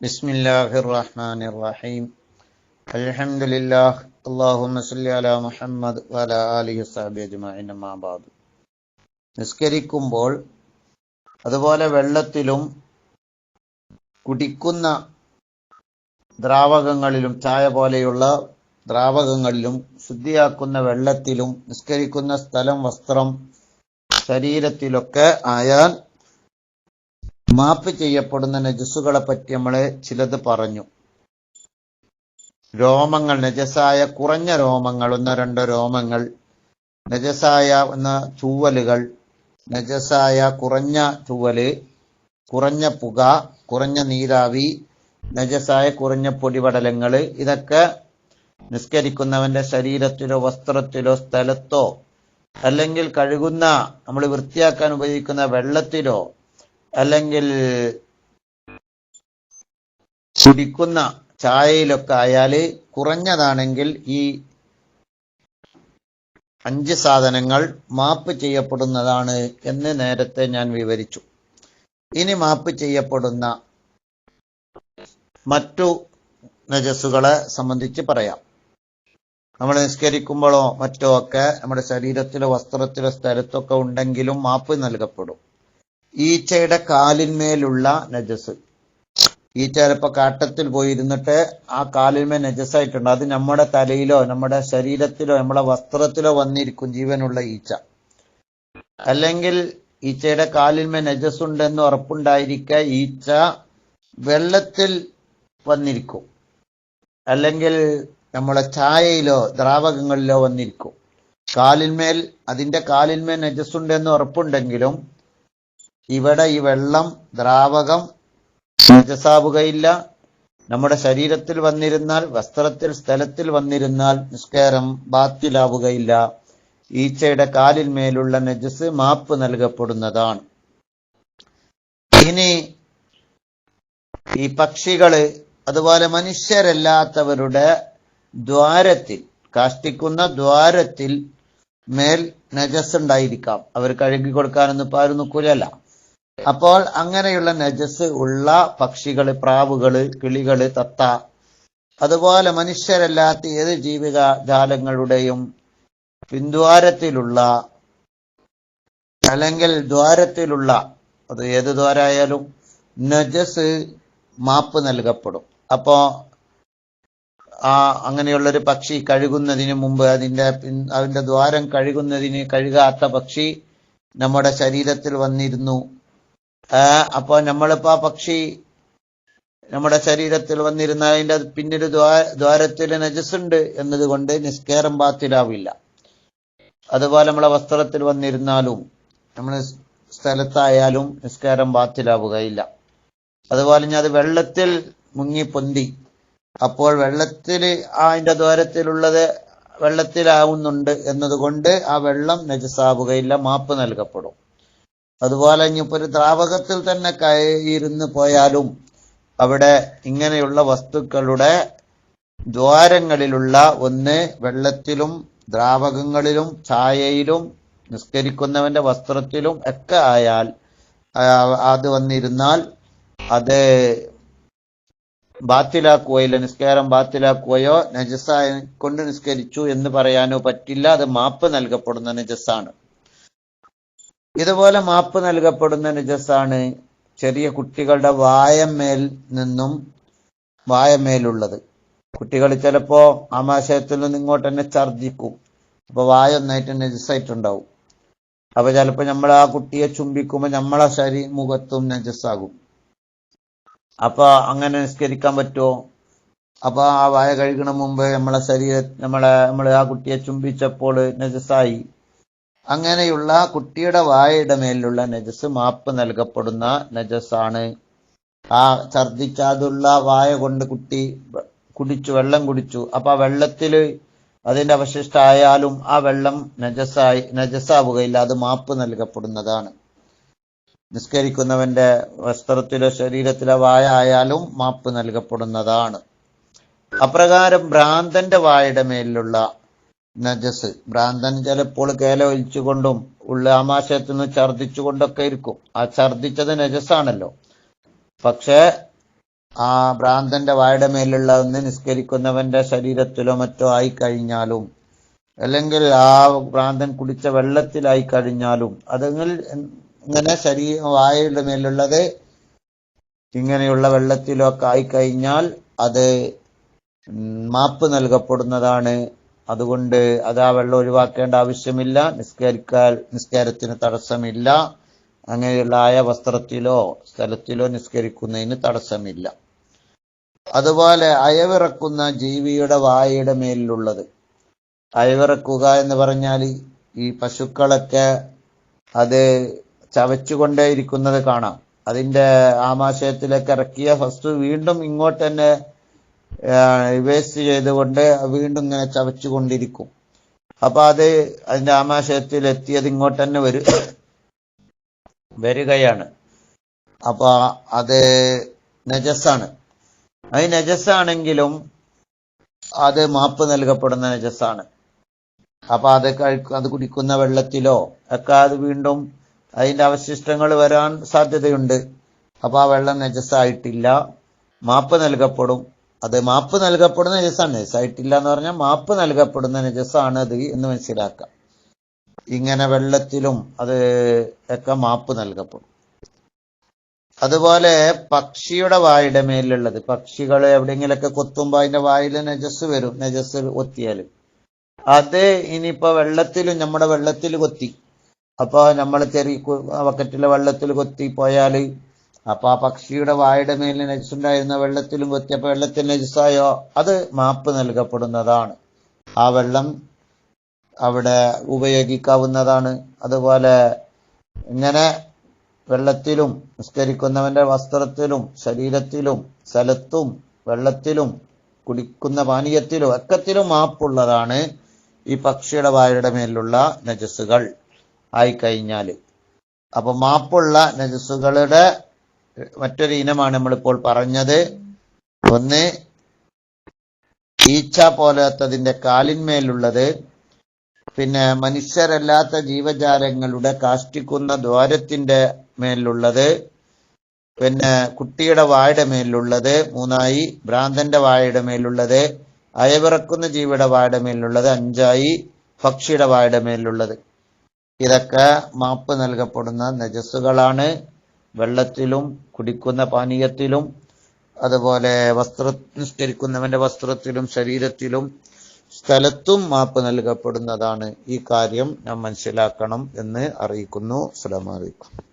بسم الله الرحمن الرحيم الحمد لله اللهم صل على മുഹമ്മദ് وعلى آله وصحبه أجمعين أما بعد നിസ്കരിക്കുമ്പോൾ അതുപോലെ വെള്ളത്തിലും കുടിക്കുന്ന ദ്രാവകങ്ങളിലും ചായ പോലെയുള്ള ദ്രാവകങ്ങളിലും ശുദ്ധിയാക്കുന്ന വെള്ളത്തിലും നിസ്കരിക്കുന്ന സ്ഥലം വസ്ത്രം ശരീരത്തിലൊക്കെ ആയാൽ മാപ്പ് ചെയ്യപ്പെടുന്ന നജസ്സുകളെ പറ്റി നമ്മൾ ചിലത് പറഞ്ഞു. രോമങ്ങൾ നജസായ കുറഞ്ഞ രോമങ്ങൾ ഒന്നോ രണ്ടോ രോമങ്ങൾ നജസായ എന്ന ചൂവലുകൾ നജസായ കുറഞ്ഞ ചൂവൽ കുറഞ്ഞ പുക കുറഞ്ഞ നീരാവി നജസായ കുറഞ്ഞ പൊടിപടലങ്ങൾ ഇതൊക്കെ നിസ്കരിക്കുന്നവന്റെ ശരീരത്തിലോ വസ്ത്രത്തിലോ സ്ഥലത്തോ അല്ലെങ്കിൽ കഴുകുന്ന നമ്മൾ വൃത്തിയാക്കാൻ ഉപയോഗിക്കുന്ന വെള്ളത്തിലോ അല്ലെങ്കിൽ കുടിക്കുന്ന ചായയിലൊക്കെ ആയാൽ കുറഞ്ഞതാണെങ്കിൽ ഈ അഞ്ച് സാധനങ്ങൾ മാപ്പ് ചെയ്യപ്പെടുന്നതാണ് എന്ന് നേരത്തെ ഞാൻ വിവരിച്ചു. ഇനി മാപ്പ് ചെയ്യപ്പെടുന്ന മറ്റു നജസ്സുകളെ സംബന്ധിച്ച് പറയാം. നമ്മൾ നിസ്കരിക്കുമ്പോഴോ മറ്റോ ഒക്കെ നമ്മുടെ ശരീരത്തിലോ വസ്ത്രത്തിലോ സ്ഥലത്തൊക്കെ ഉണ്ടെങ്കിലും മാപ്പ് നൽകപ്പെടും. ഈച്ചയുടെ കാലിന്മേലുള്ള നജസ്. ഈച്ച ചിലപ്പോ കാട്ടത്തിൽ പോയിരുന്നിട്ട് ആ കാലിന്മേൽ നജസായിട്ടുണ്ട് അത് നമ്മുടെ തലയിലോ നമ്മുടെ ശരീരത്തിലോ നമ്മുടെ വസ്ത്രത്തിലോ വന്നിരിക്കും ജീവനുള്ള ഈച്ച. അല്ലെങ്കിൽ ഈച്ചയുടെ കാലിന്മേൽ നജസ് ഉണ്ടെന്ന് ഉറപ്പുണ്ടായിരിക്കെ ഈച്ച വെള്ളത്തിൽ വന്നിരിക്കും. അല്ലെങ്കിൽ നമ്മളെ ചായയിലോ ദ്രാവകങ്ങളിലോ വന്നിരിക്കും. കാലിന്മേൽ അതിന്റെ കാലിന്മേൽ നജസ്സുണ്ടെന്ന് ഉറപ്പുണ്ടെങ്കിലും ഇവിടെ ഈ വെള്ളം ദ്രാവകം രജസാവുകയില്ല നമ്മുടെ ശരീരത്തിൽ വന്നിരുന്നാൽ വസ്ത്രത്തിൽ സ്ഥലത്തിൽ വന്നിരുന്നാൽ നിസ്കാരം ബാത്തിലാവുകയില്ല. ഈച്ചയുടെ കാലിൽ മേലുള്ള നജസ് മാപ്പ് നൽകപ്പെടുന്നതാണ്. ഇനി ഈ പക്ഷികൾ അതുപോലെ മനുഷ്യരല്ലാത്തവരുടെ ദ്വാരത്തിൽ കാഷ്ടിക്കുന്ന ദ്വാരത്തിൽ മേൽ നജസ് ഉണ്ടായിരിക്കാം. അവർ കഴുകി കൊടുക്കാനൊന്നും ഇപ്പൊ ആരും നിൽക്കൂലല്ല അപ്പോൾ അങ്ങനെയുള്ള നജസ് ഉള്ള പക്ഷികൾ പ്രാവുകൾ കിളികൾ തത്ത അതുപോലെ മനുഷ്യരല്ലാത്ത ഏത് ജീവിക ജാലങ്ങളുടെയും പിന്ദ്വാരത്തിലുള്ള അല്ലെങ്കിൽ ദ്വാരത്തിലുള്ള അത് ഏത് ദ്വാരായാലും നജസ് മാപ്പ് നൽകപ്പെടും. അപ്പോ ആ അങ്ങനെയുള്ളൊരു പക്ഷി കഴുകുന്നതിന് മുമ്പ് അതിന്റെ അതിന്റെ ദ്വാരം കഴുകുന്നതിന് കഴുകാത്ത പക്ഷി നമ്മുടെ ശരീരത്തിൽ വന്നിരുന്നു. അപ്പൊ നമ്മളിപ്പോ ആ പക്ഷി നമ്മുടെ ശരീരത്തിൽ വന്നിരുന്ന അതിന്റെ പിന്നൊരു ദ്വാരത്തിൽ നജസ്സുണ്ട് എന്നതുകൊണ്ട് നിസ്കാരം ബാത്തിലാവില്ല. അതുപോലെ നമ്മളെ വസ്ത്രത്തിൽ വന്നിരുന്നാലും നമ്മൾ സ്ഥലത്തായാലും നിസ്കാരം ബാത്തിലാവുകയില്ല. അതുപോലെ ഞാൻ അത് വെള്ളത്തിൽ മുങ്ങി പൊന്തി അപ്പോൾ വെള്ളത്തിൽ അതിന്റെ ദ്വാരത്തിലുള്ളത് വെള്ളത്തിലാവുന്നുണ്ട് എന്നതുകൊണ്ട് ആ വെള്ളം നജസാവുകയില്ല മാപ്പ് നൽകപ്പെടും. അതുപോലെ ഇനിയിപ്പോ ഒരു ദ്രാവകത്തിൽ തന്നെ കയറിയിരുന്ന് പോയാലും അവിടെ ഇങ്ങനെയുള്ള വസ്തുക്കളുടെ ദ്വാരങ്ങളിലുള്ള ഒന്ന് വെള്ളത്തിലും ദ്രാവകങ്ങളിലും ചായയിലും നിസ്കരിക്കുന്നവന്റെ വസ്ത്രത്തിലും ഒക്കെ ആയാൽ അത് വന്നിരുന്നാൽ അത് ബാത്തിലാക്കുകയില്ല നിസ്കാരം ബാത്തിലാക്കുകയോ നജസായ കൊണ്ട് നിസ്കരിച്ചു എന്ന് പറയാനോ പറ്റില്ല. അത് മാപ്പ് നൽകപ്പെടുന്ന നജസാണ് ഇതുപോലെ മാപ്പ് നൽകപ്പെടുന്ന നിജസ്സാണ് ചെറിയ കുട്ടികളുടെ വായമേൽ നിന്നും വായമേലുള്ളത് കുട്ടികൾ ചിലപ്പോ ആമാശയത്തിൽ നിന്ന് ഇങ്ങോട്ട് തന്നെ ഛർദിക്കും അപ്പൊ വായ ഒന്നായിട്ട് നജസ്സായിട്ടുണ്ടാവും. അപ്പൊ ചിലപ്പോ നമ്മൾ ആ കുട്ടിയെ ചുംബിക്കുമ്പോൾ നമ്മളെ ശരീ മുഖത്തും നജസ്സാകും. അപ്പൊ അങ്ങനെ നിസ്കരിക്കാൻ പറ്റുമോ? അപ്പൊ ആ വായ കഴുകണ മുമ്പ് നമ്മളെ ശരീര നമ്മളെ നമ്മൾ ആ കുട്ടിയെ ചുംബിച്ചപ്പോൾ നജസായി അങ്ങനെയുള്ള കുട്ടിയുടെ വായയുടെ മേലുള്ള നജസ് മാപ്പ് നൽകപ്പെടുന്ന നജസ്സാണ്. ആ ഛർദിച്ചാതുള്ള വായ കൊണ്ട് കുട്ടി കുടിച്ചു വെള്ളം കുടിച്ചു. അപ്പൊ ആ വെള്ളത്തിൽ അതിന്റെ അവശിഷ്ടമായാലും ആ വെള്ളം നജസായി നജസാവുകയില്ല അത് മാപ്പ് നൽകപ്പെടുന്നതാണ്. നിസ്കരിക്കുന്നവന്റെ വസ്ത്രത്തിലോ ശരീരത്തിലോ വായ ആയാലും മാപ്പ് നൽകപ്പെടുന്നതാണ്. അപ്രകാരം ഭ്രാന്തന്റെ വായുടെ മേലിലുള്ള നജസ്. ഭ്രാന്തൻ ചിലപ്പോൾ കേല ഒലിച്ചുകൊണ്ടും ഉള്ള ആമാശയത്തിൽ നിന്ന് ഛർദിച്ചുകൊണ്ടൊക്കെ ഇരിക്കും. ആ ഛർദിച്ചത് നജസാണല്ലോ പക്ഷേ ആ ഭ്രാന്തന്റെ വായുടെ മേലുള്ള ഒന്ന് നിസ്കരിക്കുന്നവന്റെ ശരീരത്തിലോ മറ്റോ ആയി കഴിഞ്ഞാലും അല്ലെങ്കിൽ ആ ഭ്രാന്തൻ കുടിച്ച വെള്ളത്തിലായി കഴിഞ്ഞാലും അതെങ്കിൽ ഇങ്ങനെ ശരീര വായയുടെ മേലുള്ളത് ഇങ്ങനെയുള്ള വെള്ളത്തിലോ ഒക്കെ ആയിക്കഴിഞ്ഞാൽ അത് മാപ്പ് നൽകപ്പെടുന്നതാണ് അതുകൊണ്ട് അത് ആ വെള്ളം ഒഴിവാക്കേണ്ട ആവശ്യമില്ല. നിസ്കരിക്കാൻ നിസ്കാരത്തിന് തടസ്സമില്ല. അങ്ങനെയുള്ള ആയ വസ്ത്രത്തിലോ സ്ഥലത്തിലോ നിസ്കരിക്കുന്നതിന് തടസ്സമില്ല. അതുപോലെ അയവിറക്കുന്ന ജീവിയുടെ വായയുടെ മേലിലുള്ളത്. അയവിറക്കുക എന്ന് പറഞ്ഞാൽ ഈ പശുക്കളൊക്കെ അത് ചവച്ചുകൊണ്ടേയിരിക്കുന്നത് കാണാം. അതിന്റെ ആമാശയത്തിലേക്ക് ഇറക്കിയ ഫസ്റ്റ് വീണ്ടും ഇങ്ങോട്ട് തന്നെ വേസ്റ്റ് ചെയ്തുകൊണ്ട് വീണ്ടും ഇങ്ങനെ ചവച്ചുകൊണ്ടിരിക്കും. അപ്പൊ അത് അതിന്റെ ആമാശയത്തിൽ എത്തിയത് ഇങ്ങോട്ട് തന്നെ വരും വരികയാണ്. അപ്പൊ അത് നജസ്സാണ്. അത് നജസ്സാണെങ്കിലും അത് മാപ്പ് നൽകപ്പെടുന്ന നജസ്സാണ്. അപ്പൊ അത് അത് കുടിക്കുന്ന വെള്ളത്തിലോ ഒക്കെ അത് വീണ്ടും അതിന്റെ അവശിഷ്ടങ്ങൾ വരാൻ സാധ്യതയുണ്ട്. അപ്പൊ ആ വെള്ളം നജസ്സായിട്ടില്ല. മാപ്പ് നൽകപ്പെടും. അത് മാപ്പ് നൽകപ്പെടുന്ന നജസ്സാണ് നജസ്സായിട്ടില്ല എന്ന് പറഞ്ഞാൽ മാപ്പ് നൽകപ്പെടുന്ന നജസ്സാണ് അത് എന്ന് മനസ്സിലാക്കാം. ഇങ്ങനെ വെള്ളത്തിലും അത് ഒക്കെ മാപ്പ് നൽകപ്പെടും. അതുപോലെ പക്ഷിയുടെ വായുടെ മേലുള്ളത് പക്ഷികൾ എവിടെയെങ്കിലൊക്കെ കൊത്തുമ്പോൾ അതിന്റെ വായിൽ നജസ് വരും. നജസ് കൊത്തിയാൽ അത് ഇനിയിപ്പോ വെള്ളത്തിലും നമ്മുടെ വെള്ളത്തിൽ കൊത്തി. അപ്പോൾ നമ്മൾ ചെറിയ ബക്കറ്റിലെ വെള്ളത്തിൽ കൊത്തി പോയാൽ അപ്പൊ ആ പക്ഷിയുടെ വായുടെ മേലിൽ നജസുണ്ടായിരുന്ന വെള്ളത്തിലും കൊത്തി അപ്പൊ വെള്ളത്തിൽ നജസായോ അത് മാപ്പ് നൽകപ്പെടുന്നതാണ്. ആ വെള്ളം അവിടെ ഉപയോഗിക്കാവുന്നതാണ്. അതുപോലെ ഇങ്ങനെ വെള്ളത്തിലും നിസ്കരിക്കുന്നവന്റെ വസ്ത്രത്തിലും ശരീരത്തിലും സ്ഥലത്തും വെള്ളത്തിലും കുടിക്കുന്ന പാനീയത്തിലും ഒക്കത്തിലും മാപ്പുള്ളതാണ് ഈ പക്ഷിയുടെ വായുടെ മേലുള്ള നജസ്സുകൾ. ആയിക്കഴിഞ്ഞാൽ അപ്പൊ മാപ്പുള്ള നജസ്സുകളുടെ മറ്റൊരു ഇനമാണ് നമ്മളിപ്പോൾ പറഞ്ഞത്. ഒന്ന് ഈച്ച പോലത്തതിന്റെ കാലിന്മേലുള്ളത്. പിന്നെ മനുഷ്യരല്ലാത്ത ജീവജാലങ്ങളുടെ കാഷ്ടിക്കുന്ന ദ്വാരത്തിന്റെ മേലുള്ളത്. പിന്നെ കുട്ടിയുടെ വായുടെ മേലുള്ളത്. മൂന്നായി ഭ്രാന്തന്റെ വായുടെ മേലുള്ളത്. അയവിറക്കുന്ന ജീവിയുടെ വായുടെ മേലുള്ളത്. അഞ്ചായി പക്ഷിയുടെ വായുടെ മേലുള്ളത്. ഇതൊക്കെ മാപ്പ് നൽകപ്പെടുന്ന നജസ്സുകളാണ്. വെള്ളത്തിലും കുടിക്കുന്ന പാനീയത്തിലും അതുപോലെ വസ്ത്ര നിസ്കരിക്കുന്നവന്റെ വസ്ത്രത്തിലും ശരീരത്തിലും സ്ഥലത്തും മാപ്പ് നൽകപ്പെടുന്നതാണ് ഈ കാര്യം നാം മനസ്സിലാക്കണം എന്ന് അറിയിക്കുന്നു. അസ്സലാമു അലൈക്കും.